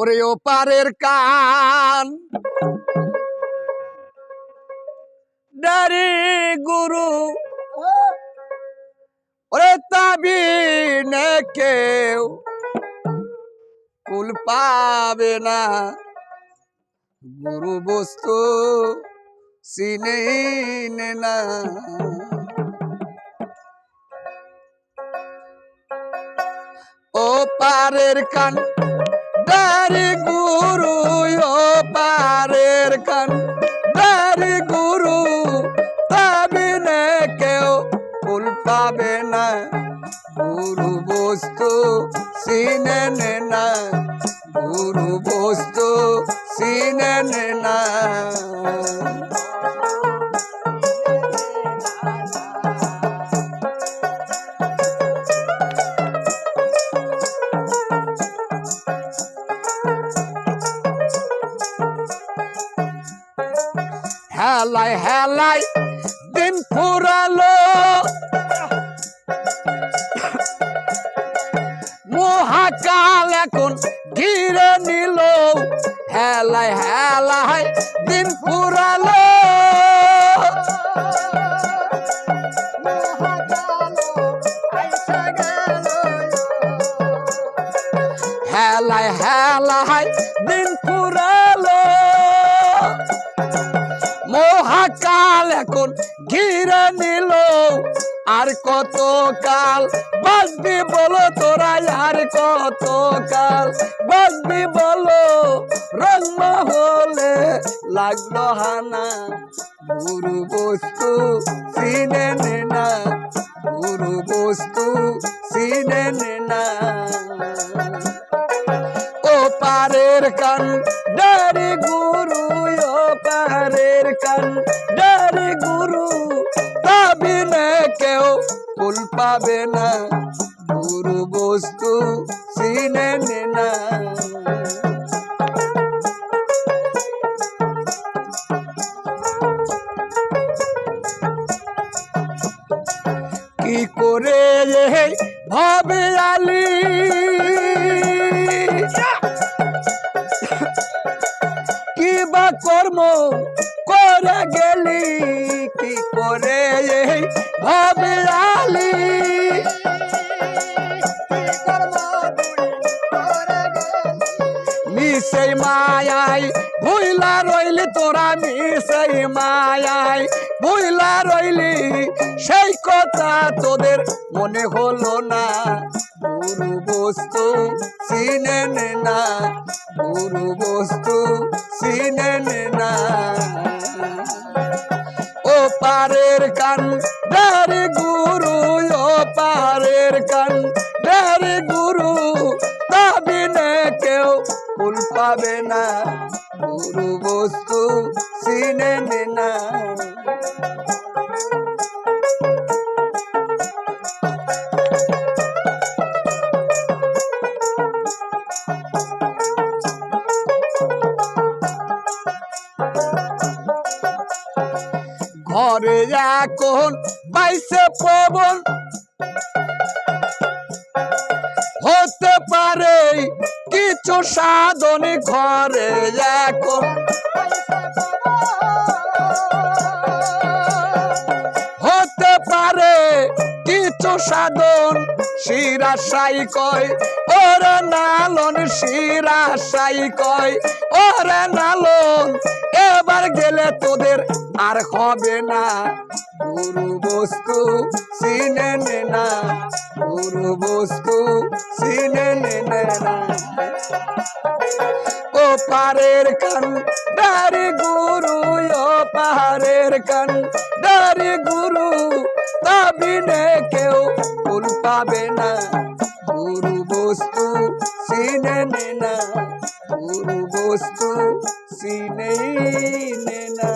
ওরে ও পারের কান। ডারি গুরু, ওরে তাবি নে কেউ কুল পাবে না। গুরু বস্তু চিনে না। ও পারের কান দারি গুরু পারের খান। দারি গুরু তাবিনে কেউ ফুল না। গুরু বস্তু চিনে না গুরু বস্তু চিনে নে। হেলাই হেলাই দিন ফুরালো। মহাকাল এখন ঘিরে নিল। হেলাই হেলাই দিন ফুরালো। হেলাই হেলাই এখন ঘিরে নিল। আর কত কাল বাজবি বলো তোরা, আর কত কাল বাজবি বলো। রঙ্গ হলে লাগল হানা, গুরু বস্তু চিনে নে, গুরু বস্তু চিনে নে না। ও পারের কান পাবে না। গুরু বস্তু চিনে নে কি করে ভাবে আলি? কি বা কর্ম করে গেলি? কি করে ভাবে আলি? মায়াই, ভুইলা রইলি তোরা মিশাই মায়াই, ভুইলা রইলি সেই কথা তোদের মনে হলো না। গুরু বস্তু চিনে নে, গুরু বস্তু চিনে নে। না ও পারের কান গুরু ও পারের কান পাবে না। গুরু বস্তু চিনে নে। ঘরে এখন বাইসে পবন। হতে পারে কিছু সাধন ঘরে এখন হতে পারে কিছু সাধন শিরাশাই কয়। ওরে নালন শিরাশাই কয়। ওরে নালন, এবার গেলে তোদের আর হবে না। গুরু বস্তু চিনে না গুরু বস্তু চিনে নে। কান। ডারে গুরু পাহাড়ের কান। ডারে গুরু, তাবিনে কেউ ফুল পাবে না। গুরু বস্তু সিনে নে না। গুরু বস্তু চিনে নে না।